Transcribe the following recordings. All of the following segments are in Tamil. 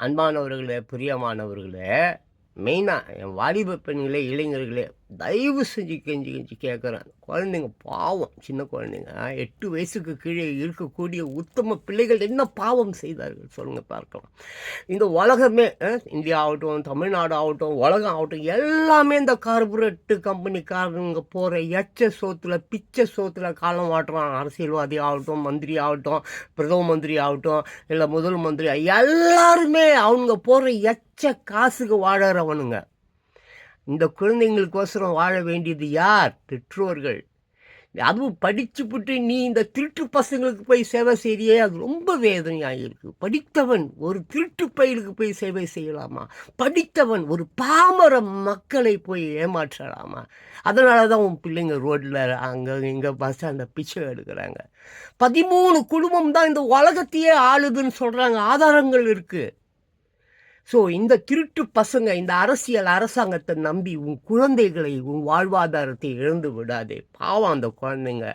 அன்பானவர்களே பிரியமானவர்களே மெயினாக என் வாலிப பெண்களே இளைஞர்களே தயவு செஞ்சு கெஞ்சி கெஞ்சி கேட்குறேன் குழந்தைங்க பாவம் சின்ன குழந்தைங்க. எட்டு வயசுக்கு கீழே இருக்கக்கூடிய உத்தம பிள்ளைகள் என்ன பாவம் செய்தார்கள்? சொல்லுங்கள் பார்க்கலாம். இந்த உலகமே இந்தியா ஆகட்டும் தமிழ்நாடு ஆகட்டும் உலகம் ஆகட்டும் எல்லாமே இந்த கார்பரேட்டு கம்பெனிக்காரங்க போகிற எச்ச சோத்தில் பிச்சை சோத்தில் காலம் வாட்டுறான் அரசியல்வாதி ஆகட்டும் மந்திரி ஆகட்டும் பிரதம மந்திரி ஆகட்டும் இல்லை முதல் மந்திரி எல்லாருமே அவங்க போடுற எச்ச காசுக்கு வாழறவனுங்க. இந்த குழந்தைங்களுக்கோசரம் வாழ வேண்டியது யார்? பெற்றோர்கள். அதுவும் படித்து விட்டு நீ இந்த திருட்டு பசங்களுக்கு போய் சேவை செய்றியே? அது ரொம்ப வேதனையாக இருக்குது படித்தவன் ஒரு திருட்டு பயிலுக்கு போய் சேவை செய்யலாமா? படித்தவன் ஒரு பாமர மக்களை போய் ஏமாற்றலாமா? அதனால தான் உன் பிள்ளைங்க ரோட்டில் அங்கே இங்கே பஸ் ஸ்டாண்டில் பிச்சை எடுக்கிறாங்க. பதிமூணு குடும்பம் தான் இந்த உலகத்தையே ஆளுதுன்னு சொல்கிறாங்க ஆதாரங்கள் இருக்குது ஸோ இந்த திருட்டு பசங்க இந்த அரசியல் அரசாங்கத்தை நம்பி உன் குழந்தைகளை உன் வாழ்வாதாரத்தை இழந்து விடாதே. பாவம் அந்த குழந்தைங்க.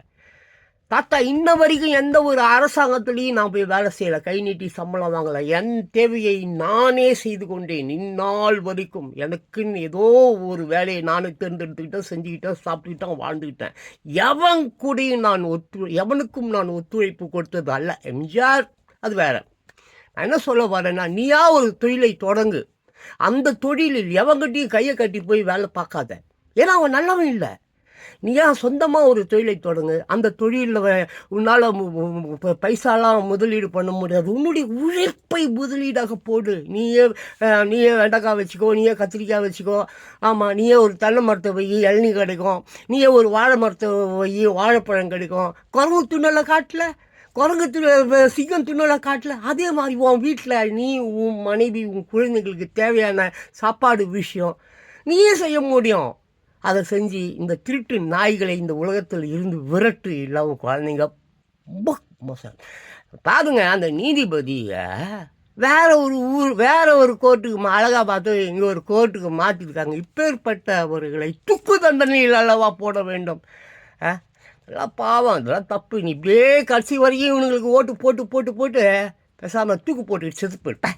தாத்தா இன்ன வரைக்கும் எந்த ஒரு அரசாங்கத்துலேயும் நான் போய் வேலை செய்யலை. கை நீட்டி சம்பளம் வாங்கலை. என் தேவையை நானே செய்து கொண்டேன். இந்நாள் வரைக்கும் எனக்குன்னு ஏதோ ஒரு வேலையை நானே தேர்ந்தெடுத்துக்கிட்டேன் செஞ்சுக்கிட்டேன் சாப்பிட்டுக்கிட்டேன் வாழ்ந்துக்கிட்டேன். எவன் கூடயும் நான் ஒத்து எவனுக்கும் நான் ஒத்துழைப்பு கொடுத்தது அல்ல. எம்ஜிஆர் அது வேறு. என்ன சொல்ல வரேன்னா நீயா ஒரு தொழிலை தொடங்கு. அந்த தொழிலில் எவங்கிட்டையும் கையை கட்டி போய் வேலை பார்க்காத. ஏன்னா அவன் நல்லவன் இல்லை. நீயா சொந்தமாக ஒரு தொழிலை தொடங்கு. அந்த தொழிலில் உன்னால் பைசாலாம் முதலீடு பண்ண முடியாது. உன்னுடைய உழைப்பை முதலீடாக போடு. நீயே நீயே வெண்டைக்காய் வச்சுக்கோ நீயே கத்திரிக்காய் வச்சுக்கோ. ஆமாம் நீயே ஒரு தென்னை மரத்தை வை இளநீ கிடைக்கும். நீயே ஒரு வாழை மரத்தை வை வாழைப்பழம் கிடைக்கும். குரங்கு துண்ணலை காட்டில். குரங்கு து சிங்கம் துண்ணலை காட்டில் அதே மாதிரி உன் வீட்டில் நீ உன் மனைவி உன் குழந்தைங்களுக்கு தேவையான சாப்பாடு விஷயம் நீயே செய்ய முடியும். அதை செஞ்சு இந்த திருட்டு நாய்களை இந்த உலகத்தில் இருந்து விரட்டு. இல்லாமல் குழந்தைங்க ரொம்ப மோசம். பாருங்க அந்த நீதிபதியை வேற ஒரு ஊர் வேற ஒரு கோர்ட்டுக்கு மா- பார்த்து இங்கே ஒரு கோர்ட்டுக்கு மாற்றிருக்காங்க இப்பேற்பட்டவர்களை துக்கு தண்டனையில் அல்லவா போட வேண்டும். ஆ இதெல்லாம் பாவம். இதெல்லாம் தப்பு. நீ இப்படியே கடைசி வரைக்கும் இவனுங்களுக்கு ஓட்டு போட்டு போட்டு போட்டு பேசாமல் தூக்கு போட்டு செத்து போயிட்டேன்